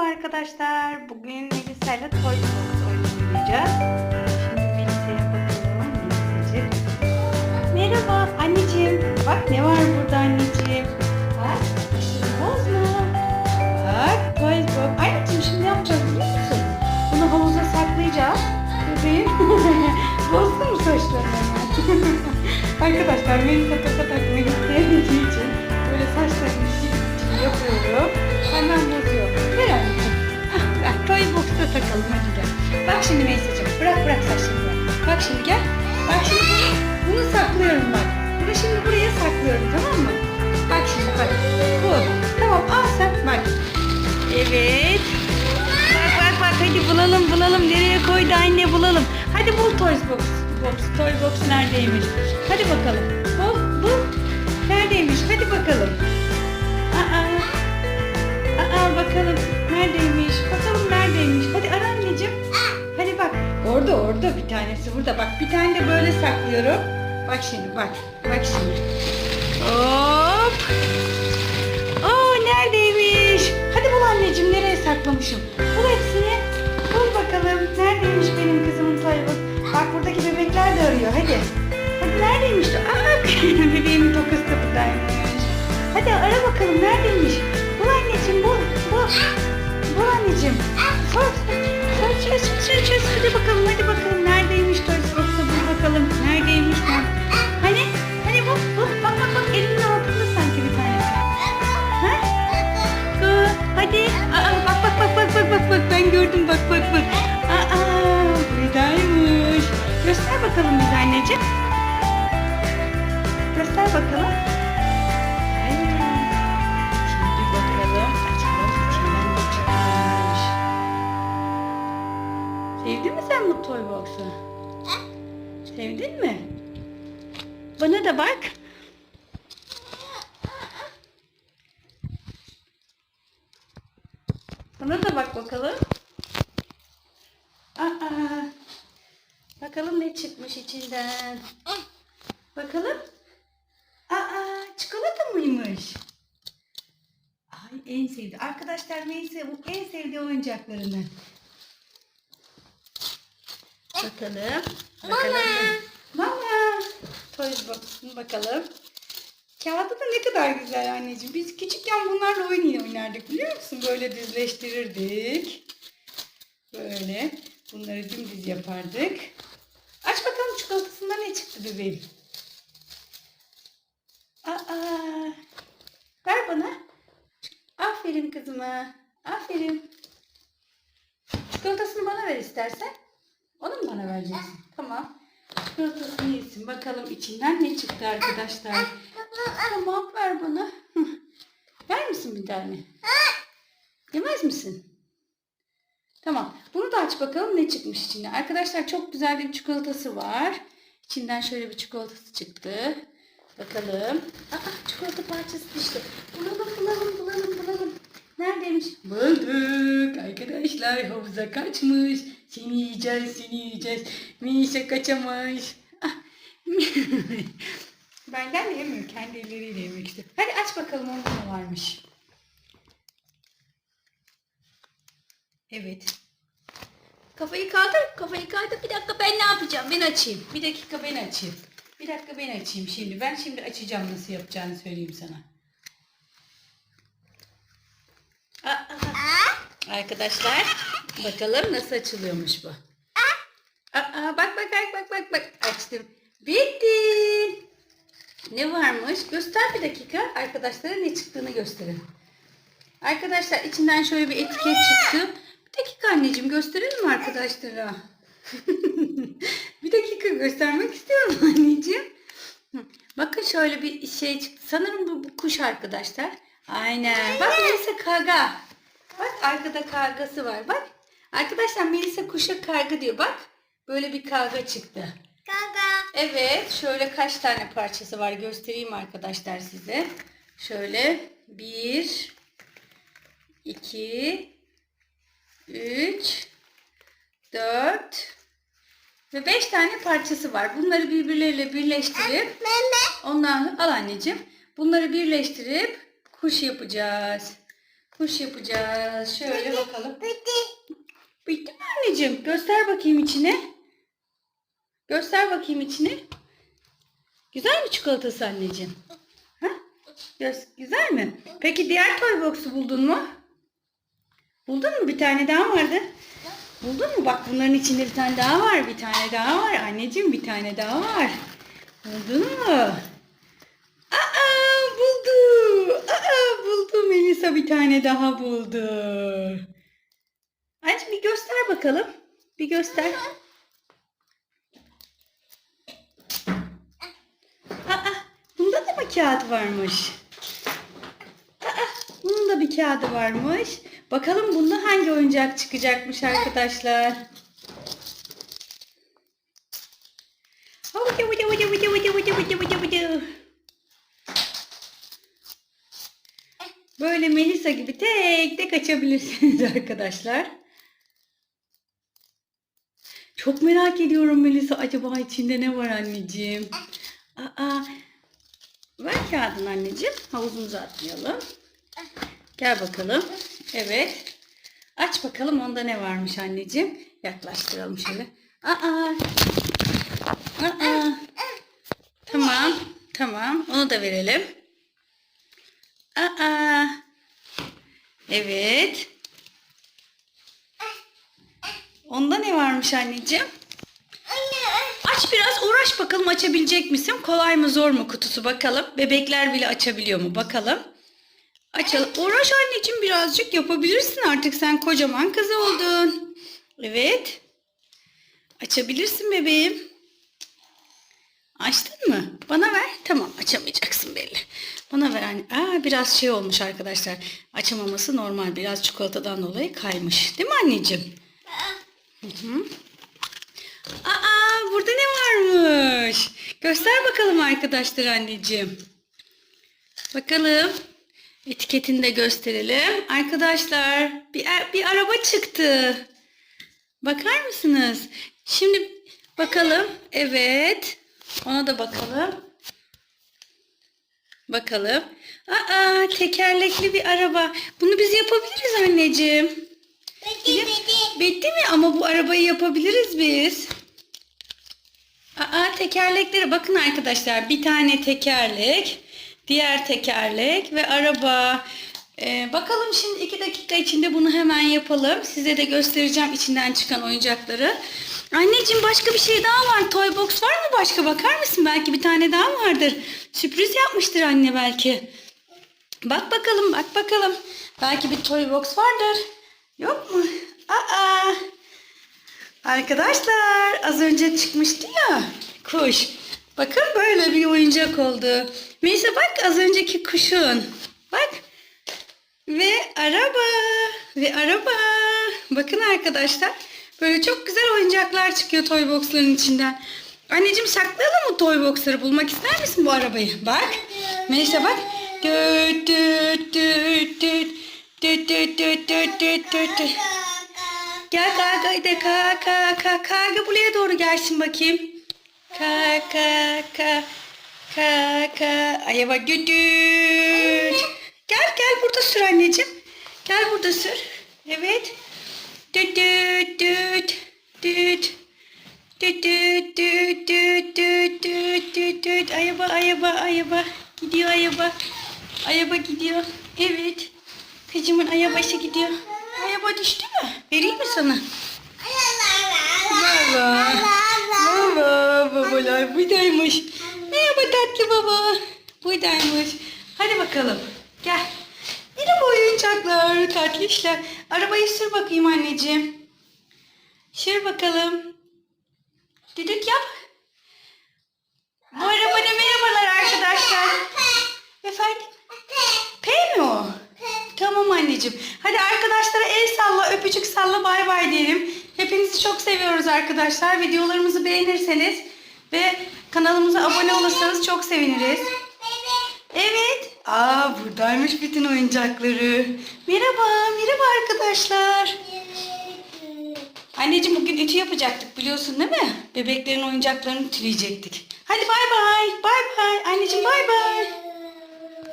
arkadaşlar. Bugün Melisa ile Toy Box oynayacağız. Şimdi Melisa'ya bakalım. Melisa'cığım. Merhaba anneciğim. Bak ne var burada anneciğim. Bak şimdi bozma. Bak Toy Box. Anneciğim şimdi ne yapacağız biliyor musun? Bunu havuza saklayacağız. Bebeğim. Bozdun mu saçlarını? Arkadaşlar Melisa Bak şimdi gel. Bak bunu, bunu saklıyorum bak. Bunu şimdi buraya saklıyorum tamam mı? Bak şimdi bak. Bu. Tamam al sen. Bak. Evet. Bak bak bak hadi bulalım bulalım. Nereye koydu anne bulalım. Hadi bul Toys Box. Box. Toy Box neredeymiş? Hadi bakalım. Bul bul. Neredeymiş? Hadi burada. Bak bir tane de böyle saklıyorum. Bak şimdi bak. Bak şimdi. Hop. Oo neredeymiş? Hadi bul anneciğim nereye saklamışım? Bul hepsini. Bul bakalım. Neredeymiş benim kızımın toybu? Bak buradaki bebekler de arıyor. Hadi. Hadi neredeymiş? Aa bebeğimin tokası da buradaymış. Hadi ara bakalım neredeymiş? Bul anneciğim bul. Bul. Bul anneciğim. Çöz çöz çöz çöz çöz. Hadi bakalım hadi bakalım bak ben gördüm bak bak bak. Aa buradaymış. Göster bakalım bize anneciğim. Göster bakalım. Şimdi bakalım. Sevdin mi sen bu toy box'u? Sevdin mi? Bana da bak. Bana da bak bakalım. Aa, bakalım ne çıkmış içinden. Bakalım. Aa, çikolata mıymış? Ay en sevdi. Arkadaşlar Melisa bu en sevdiği oyuncaklarından. Bakalım. Bakalım. Mama. Toys Box'un bakalım. Kağıdı da ne kadar güzel anneciğim. Biz küçükken bunlarla oyun oynardık biliyor musun? Böyle düzleştirirdik. Böyle. Bunları dümdüz yapardık. Aç bakalım çikolatasında ne çıktı bebeğim. Aa, ver bana. Aferin kızıma. Aferin. Çikolatasını bana ver istersen. Onu mu bana vereceksin? Tamam. Çikolatasını yesin. Bakalım içinden ne çıktı arkadaşlar. Tamam ver bana. Ver misin bir tane? Yemez misin? Tamam. Bunu da aç bakalım ne çıkmış içinde. Arkadaşlar çok güzel bir çikolatası var. İçinden şöyle bir çikolatası çıktı. Bakalım. Aa, çikolata parçası düştü. Bulalım bulalım bulalım bulalım. Neredeymiş? Bulduk. Arkadaşlar havuza kaçmış. Seni yiyeceğiz seni yiyeceğiz. Minişe kaçamış. Ah. Benden de yemiyor. Kendi elleriyle yemek istiyor. Hadi aç bakalım orada ne varmış. Evet. Kafayı kaldır, kafayı kaldır. Bir dakika ben ne yapacağım? Ben açayım. Bir dakika ben açayım. Bir dakika ben açayım şimdi. Ben şimdi açacağım nasıl yapacağını söyleyeyim sana. Aa, Arkadaşlar bakalım nasıl açılıyormuş bu. Aa, bak bak bak bak bak bak açtım. Bitti. Ne varmış? Göster bir dakika. Arkadaşlara ne çıktığını gösterin. Arkadaşlar içinden şöyle bir etiket çıktı. Bir dakika anneciğim gösterelim mi arkadaşlara? bir dakika göstermek istiyorum anneciğim. Bakın şöyle bir şey çıktı. Sanırım bu, bu kuş arkadaşlar. Aynen. Bak Melisa karga. Bak arkada kargası var. Bak. Arkadaşlar Melisa kuşa karga diyor. Bak. Böyle bir karga çıktı. Gaga. Evet, şöyle kaç tane parçası var göstereyim arkadaşlar size. Şöyle bir, iki, üç, dört ve beş tane parçası var. Bunları birbirleriyle birleştirip ondan al anneciğim. Bunları birleştirip kuş yapacağız. Kuş yapacağız. Şöyle bakalım. Bitti mi anneciğim? Göster bakayım içine. Göster bakayım içine. Güzel mi çikolatası anneciğim? Ha? Güzel mi? Peki diğer toy box'u buldun mu? Buldun mu? Bir tane daha vardı. Buldun mu? Bak bunların içinde bir tane daha var. Bir tane daha var. Anneciğim bir tane daha var. Buldun mu? Aa buldu. Aa buldu. Melisa bir tane daha buldu. Anneciğim bir göster bakalım. Bir göster. Aa bunda da mı kağıt varmış? Aa bunun da bir kağıdı varmış. Bakalım bunda hangi oyuncak çıkacakmış arkadaşlar. Vıdı vıdı vıdı vıdı vıdı vıdı vıdı vıdı vıdı. Böyle Melisa gibi tek tek açabilirsiniz arkadaşlar. Çok merak ediyorum Melisa. Acaba içinde ne var anneciğim? Aa, ver kağıdını anneciğim. Havuzumuzu atmayalım. Gel bakalım. Evet. Aç bakalım onda ne varmış anneciğim. Yaklaştıralım şöyle. Aa. Aa. Tamam. Tamam. Onu da verelim. Aa. Evet. Onda ne varmış anneciğim? Aç biraz uğraş bakalım açabilecek misin? Kolay mı zor mu kutusu bakalım. Bebekler bile açabiliyor mu bakalım. Açalım. Uğraş anneciğim birazcık yapabilirsin artık sen kocaman kız oldun. Evet. Açabilirsin bebeğim. Açtın mı? Bana ver. Tamam açamayacaksın belli. Bana ver anne. Aa, biraz şey olmuş arkadaşlar. Açamaması normal. Biraz çikolatadan dolayı kaymış. Değil mi anneciğim? Aa burada ne varmış? Göster bakalım arkadaşlar anneciğim. Bakalım. Etiketini de gösterelim. Arkadaşlar bir, bir araba çıktı. Bakar mısınız? Şimdi bakalım. Evet. Ona da bakalım. Bakalım. Aa tekerlekli bir araba. Bunu biz yapabiliriz anneciğim. Bitti mi? Ama bu arabayı yapabiliriz biz. Aa tekerlekleri bakın arkadaşlar. Bir tane tekerlek, diğer tekerlek ve araba. Ee, bakalım şimdi iki dakika içinde bunu hemen yapalım. Size de göstereceğim içinden çıkan oyuncakları. Anneciğim başka bir şey daha var. Toy box var mı başka? Bakar mısın? Belki bir tane daha vardır. Sürpriz yapmıştır anne belki. Bak bakalım, bak bakalım. Belki bir toy box vardır. Yok mu? Aa! Arkadaşlar az önce çıkmıştı ya kuş. Bakın böyle bir oyuncak oldu. Melisa bak az önceki kuşun. Bak. Ve araba. Ve araba. Bakın arkadaşlar. Böyle çok güzel oyuncaklar çıkıyor toy boxların içinden. Anneciğim saklayalım mı toy boxları? Bulmak ister misin bu arabayı? Bak. Melisa bak. Düt düt düt düt. Düt düt düt düt düt düt düt. Gel karga de ka ka ka karga buraya doğru gelsin bakayım. Ka ka ka ka ka ayaba güdüt. Gel gel burada sür anneciğim. Gel burada sür. Evet. Düt düt düt düt. Düt düt düt düt düt düt düt düt. Ayaba ayaba ayaba. Gidiyor ayaba. Ayaba gidiyor. Evet. Kızımın ayabaşı gidiyor. Ayaba düştü mü? Vereyim mi sana? Baba. Baba. Babalar buradaymış. Merhaba tatlı baba. Buradaymış. Hadi bakalım. Gel. Merhaba oyuncaklar, tatlı işler. Arabayı sür bakayım anneciğim. Sür bakalım. Düdük yap. Bu arabada merhabalar arkadaşlar. Efendim? P mi o? Tamam anneciğim. Hadi arkadaşlara el salla, öpücük salla, bay bay diyelim. Hepinizi çok seviyoruz arkadaşlar. Videolarımızı beğenirseniz ve kanalımıza abone olursanız çok seviniriz. Evet. Aa buradaymış bütün oyuncakları. Merhaba, merhaba arkadaşlar. Anneciğim bugün ütü yapacaktık biliyorsun değil mi? Bebeklerin oyuncaklarını ütüleyecektik. Hadi bay bay. Bay bay. Anneciğim bay bay.